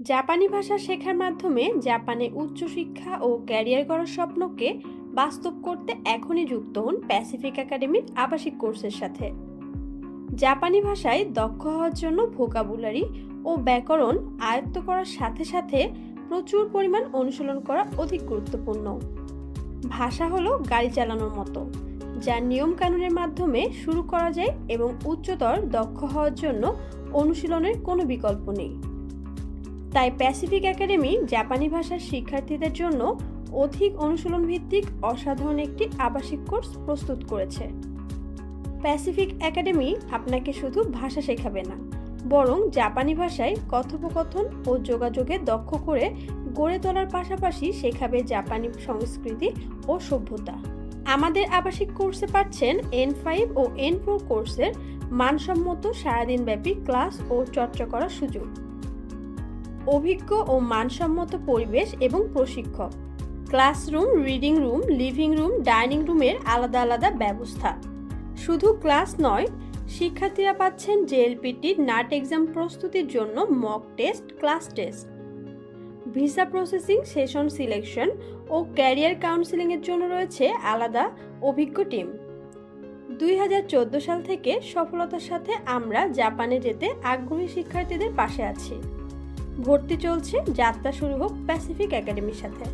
জাপানি ভাষা শেখার মাধ্যমে জাপানে উচ্চশিক্ষা ও ক্যারিয়ার করার স্বপ্নকে বাস্তব করতে এখনই যুক্ত হন প্যাসিফিক একাডেমির আবাসিক কোর্সের সাথে। জাপানি ভাষায় দক্ষ হওয়ার জন্য ভোকাবুলারি ও ব্যাকরণ আয়ত্ত করার সাথে সাথে প্রচুর পরিমাণ অনুশীলন করা অধিক গুরুত্বপূর্ণ। ভাষা হলো গাড়ি চালানোর মতো যার নিয়মকানুনের মাধ্যমে শুরু করা যায় এবং উচ্চতর দক্ষ হওয়ার জন্য অনুশীলনের কোনো বিকল্প নেই। তাই প্যাসিফিক একাডেমি জাপানি ভাষার শিক্ষার্থীদের জন্য অধিক অনুশীলন ভিত্তিক অসাধারণ একটি আবাসিক কোর্স প্রস্তুত করেছে। প্যাসিফিক একাডেমি আপনাকে শুধু ভাষা শেখাবে না, বরং জাপানি ভাষায় কথোপকথন ও যোগাযোগে দক্ষ করে গড়ে তোলার পাশাপাশি শেখাবে জাপানি সংস্কৃতি ও সভ্যতা। আমাদের আবাসিক কোর্সে পাচ্ছেন এন ফাইভ ও এন ফোর কোর্সের মানসম্মত সারাদিনব্যাপী ক্লাস ও চর্চা করার সুযোগ। অভিজ্ঞ ও মানসম্মত পরিবেশ এবং প্রশিক্ষক। Classroom, reading room, living room, dining রুমের আলাদা আলাদা ব্যবস্থা। শুধু ক্লাস নয়, শিক্ষার্থীরা পাচ্ছেন জেএলপিটি নাট এক্সাম প্রস্তুতির জন্য mock test, class test. Visa processing, session selection ও ক্যারিয়ার কাউন্সিলিংয়ের জন্য রয়েছে আলাদা অভিজ্ঞ টিম। দুই হাজার চোদ্দ সাল থেকে সফলতার সাথে আমরা জাপানে যেতে আগ্রহী শিক্ষার্থীদের পাশে আছি। ভর্তি চলছে যাত্রা শুরু হোক প্যাসিফিক একাডেমির সাথে।